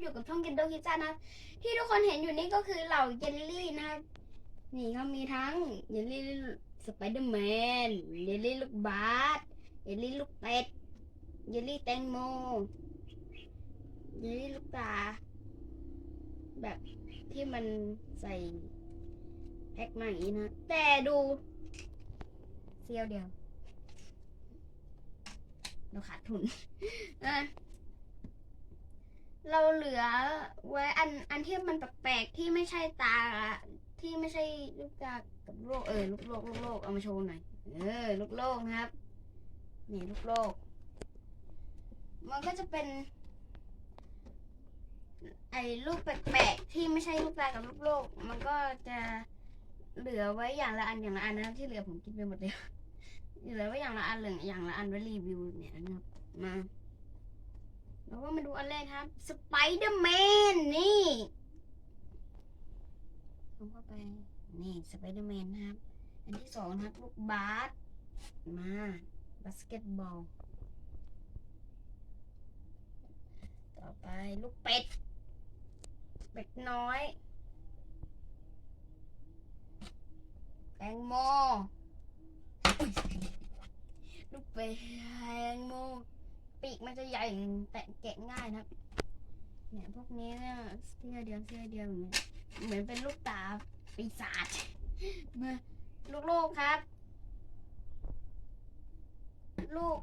อยู่กับช่องกินโดคิซ่านะ ที่ทุกคนเห็นอยู่นี่ก็คือเหล่าเยลลี่นะครับนี่เขามีทั้งเยลลี่สไปเดอร์แมนเยลลี่ลูกบาสเยลลี่ลูกเป็ดเยลลี่แตงโมเยลลี่ลูกตา แบบที่มันใส่แพ็คมาอย่างนี้นะ แต่ดูเซียวเดียว เราขาดทุนอะ เราเหลือไว้อันอันที่มันแปลกๆที่ไม่ใช่ตา ที่ไม่ใช่ลูกตากับโลกเออลูกโลกลูกโลกเอามาโชว์หน่อยเออลูกโลกนะครับนี่ลูกโลก มันก็จะเป็น ไอ้ลูกแปลกๆที่ไม่ใช่ลูกตากับลูกโลก มันก็จะเหลือไว้อย่างละอันอย่างละอันนะครับที่เหลือผมกินไปหมดเลยเหลือไว้อย่างละอันเหลืออย่างละอันไว้รีวิวเนี่ยนะครับมา วก็มาดูอันแรกครับสไปเดอร์แมนนี่ผมเข้าไปนี่สไปเดอร์แมนนะครับ อันที่สองนะครับลูกบาสมาบาสเกตบอล ต่อไปลูกเป็ด เป็ดน้อย แตงโมลูกเป็ดแตงโม ปีกมันจะใหญ่แต่แกะง่ายนะครับเนี่ยพวกนี้เนี่ยเสื้อเดียวเสื้อเดียวอย่างเงี้ยเหมือนเป็นลูกตาปีศาจมาลูกโลกครับ ลูก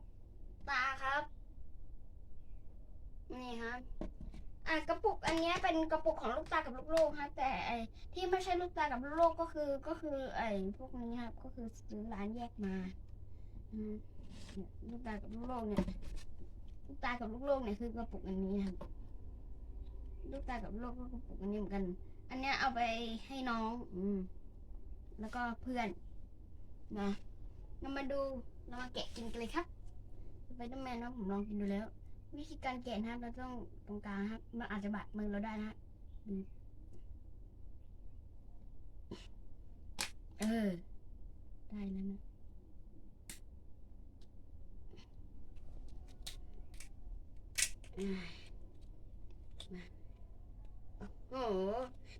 ตาครับ นี่ครับอะกระปุกอันนี้เป็นกระปุกของลูกตากับลูกโลกครับแต่ไอที่ไม่ใช่ลูกตากับลูกโลกก็คือก็คือไอพวกนี้ครับก็คือซื้อร้านแยกมาอืมลูกตากับลูกโลกเนี่ย ลูกตากับลูกโลกเนี่ยคือกระปุกอันนี้ครับลูกตากับลูกโลกก็กระปุกอันนี้เหมือนกัน อันเนี้ยเอาไปให้น้อง อืม แล้วก็เพื่อนนะเรามาดูเรามาแกะกินกันเลยครับไปเดอร์แมนนะผมลองกินดูแล้ว วิธีการแกะนะครับ เราต้องตรงกลางครับมันอาจจะบาดมือเราได้นะเออ ได้แล้วนะ อืมมา โอ้โห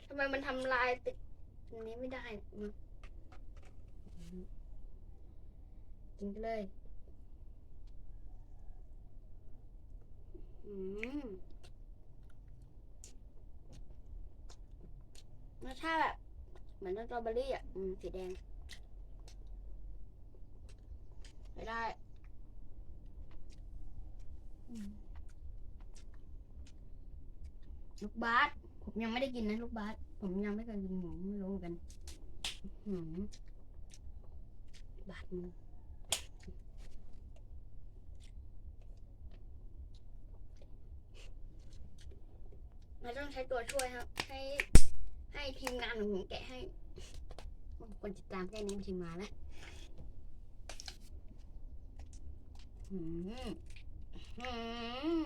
ทำไมมันทำลายติดตรงนี้ไม่ได้มากินไปเลยอืมรสชาติแบบเหมือนสตรอเบอรี่อะอืมสีแดงไม่ได้อืม ลูกบาสผมยังไม่ได้กินนะลูกบาสผมยังไม่เคยกินผมไม่รู้เหมือนกันหือบาดมือเราต้องใช้ตัวช่วยครับ ให้ให้ทีมงานของผมแกะให้คนติดตามแค่นี้ไม่ทีมงานแล้วอืมอื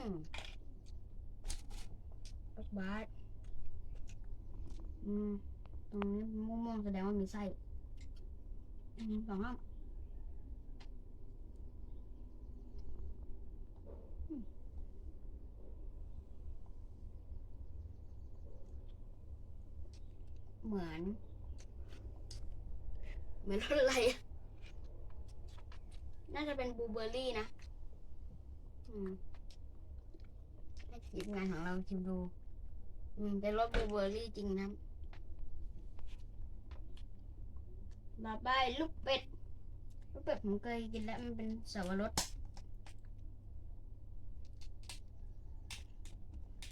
ม บาสอืม ตรงนี้ม่วงๆแสดงว่ามีไส้อืมสองห้องเหมือน เหมือนอะไร น่าจะเป็นบลูเบอร์รี่นะ อืมให้ทีมงานของเราชิมดู อืมเป็นรสบลูเบอร์รี่จริงนะต่อไปลูกเป็ด ลูกเป็ดผมเคยกินแล้วมันเป็นสวรส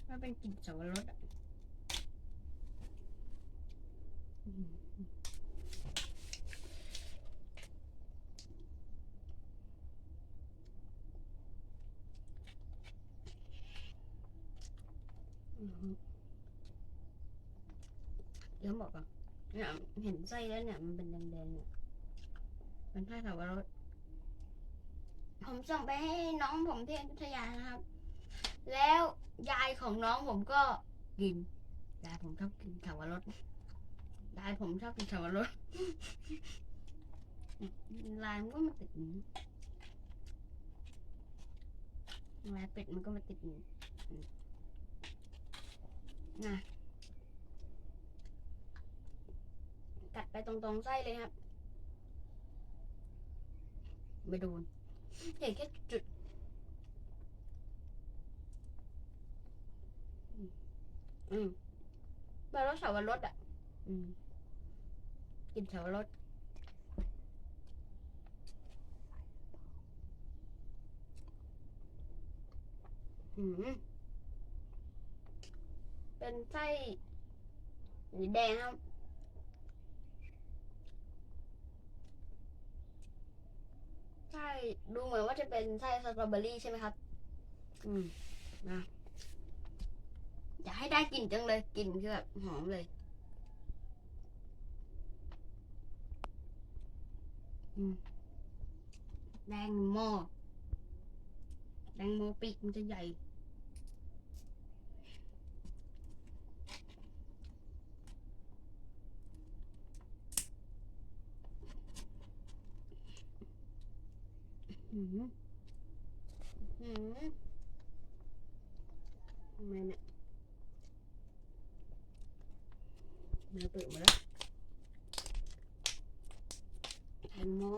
มันเป็นกลิ่นสวรสอะอืมอืม เดี๋ยวบอกก่อนเนี่ยเห็นไส้แล้วเนี่ยมันเป็นแดงๆเนี่ยเป็นไส้สวรสผมส่งไปให้น้องผมที่อยุธยานะครับ แล้วยายของน้องผมก็กินยายผมชอบกินสวรสยายผมชอบกินสวรสลายมันก็มาติดนี้ลายเป็ดมันก็มาติดนี้นะ กัดไปตรงๆไส้เลยครับ ไม่โดนเห็นแค่จุดอืมแปลว่าสาวรสอะ อืมกินสาวรสอืมเป็นไส้สีแดงครับ ไส้ดูเหมือนว่าจะเป็นไส้สตรอเบอรี่ใช่ไหมครับ อืมนะอยากให้ได้กลิ่นจังเลยกลิ่นคือแบบหอมเลย อืมแดงโมแดงโมปีกมันจะใหญ่ หืมหืมทำไมเนี่ยมาเปิดมาแล้วแทนมอ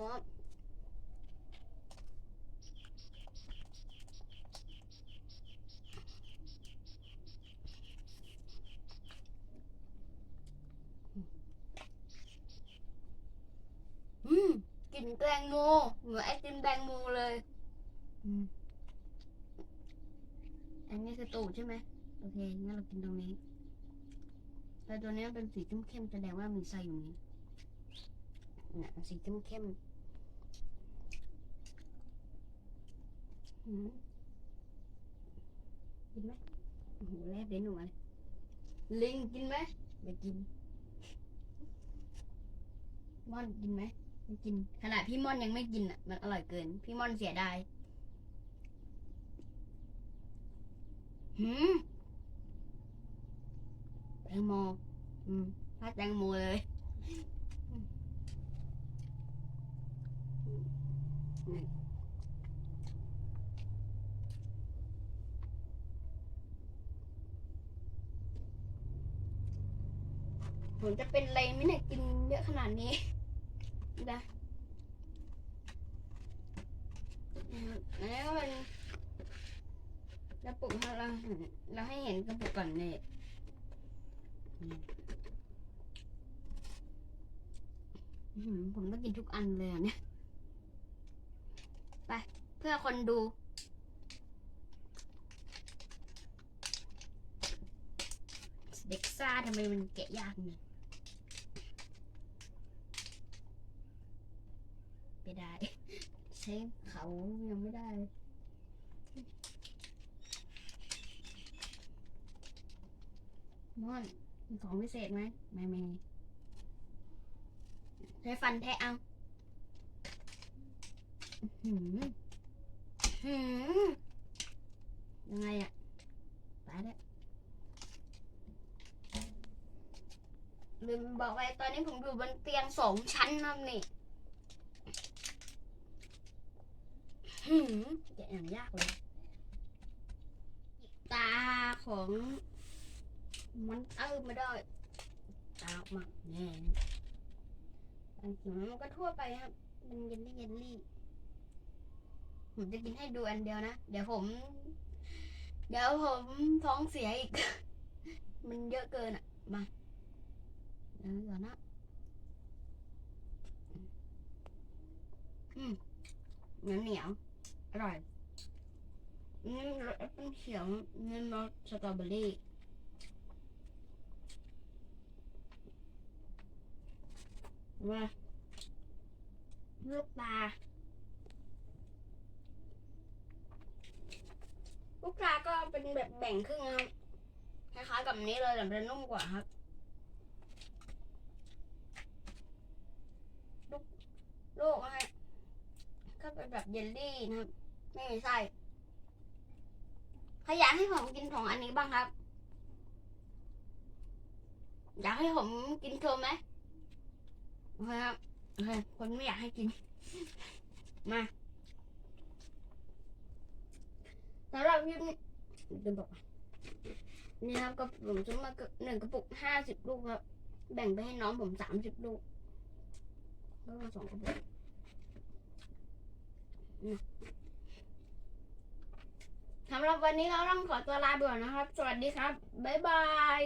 มกลิ่นแตงโมเหมือนไอติมแตงโมเลย อืมอันนี้คือตูดใช่ไหมโอเคงั้นเรากินตรงนี้แต่ตัวนี้มันเป็นสีเข้มๆแสดงว่ามีไส้อยู่นี้เนี่ยสีเข้มๆอืมกินไหมโอ้โหแลบเด่นออกมาเลยลิงกินไหมไม่กินม่อนกินไหม ไม่กิน ขนาดพี่ม่อนยังไม่กินอะ มันอร่อยเกิน พี่ม่อนเสียดายหืมแตงโมอืมถ้าแตงโมเลยอืมนี่ผมจะเป็นอะไรไหมเนี่ยกินเยอะขนาดนี้ นะอันนี้ก็เป็นกระปุกเราเราให้เห็นกระปุกก่อนเนี่ยผมต้องกินทุกอันเลยอะเนี่ย ไป เพื่อคนดู เด็กซ่าทำไมมันแกะยากเนี่ย ไม่ได้ ใช้เขายังไม่ได้ มอน มีของพิเศษไหมไม่มีใช้ฟันแทะเอาหืมหืมยังไงอะตายแล้วลืมบอกไปตอนนี้ผมอยู่บนเตียงสองชั้นนะนี่ หืมแกะอย่างยากเลยตาของมันเออไม่ได้ตาออกมาแน่อันนี้มันก็ทั่วไปครับมันเยลลี่เยลลี่ผมจะกินให้ดูอันเดียวนะ เดี๋ยวผม เดี๋ยวผมท้องเสียอีก มันเยอะเกินอะ มาเดี๋ยวก่อนนะอืมนียวเหนียว อร่อยนี่รสแอปเปิ้ลเขียวนี่รสสตรอเบอรี่ว่าลูกตาลูกตาก็เป็นแบบแบ่งครึ่งครับคล้ายๆกับนี้เลยแต่มันจะนุ่มกว่าครับ ลูกลูกนะฮะก็เป็น แบบเยลลี่นะครับ ไม่มีไส้ใครอยากให้ผมกินของอันนี้บ้างครับ อยากให้ผมกินโชว์ไหมโอเครับคคนไม่อยากให้กิน มาสำหรับคลิปนี้เดี๋ยวบอกนี่ครับก็ผมซื้อมาหนึ่งกระปุกห้าสิบลูกครับ แบ่งไปให้น้องผมสามสิบลูกแล้วก็สองกระปุก สำหรับวันนี้เราต้องขอตัวลาไปก่อนนะครับ สวัสดีครับ บ๊ายบาย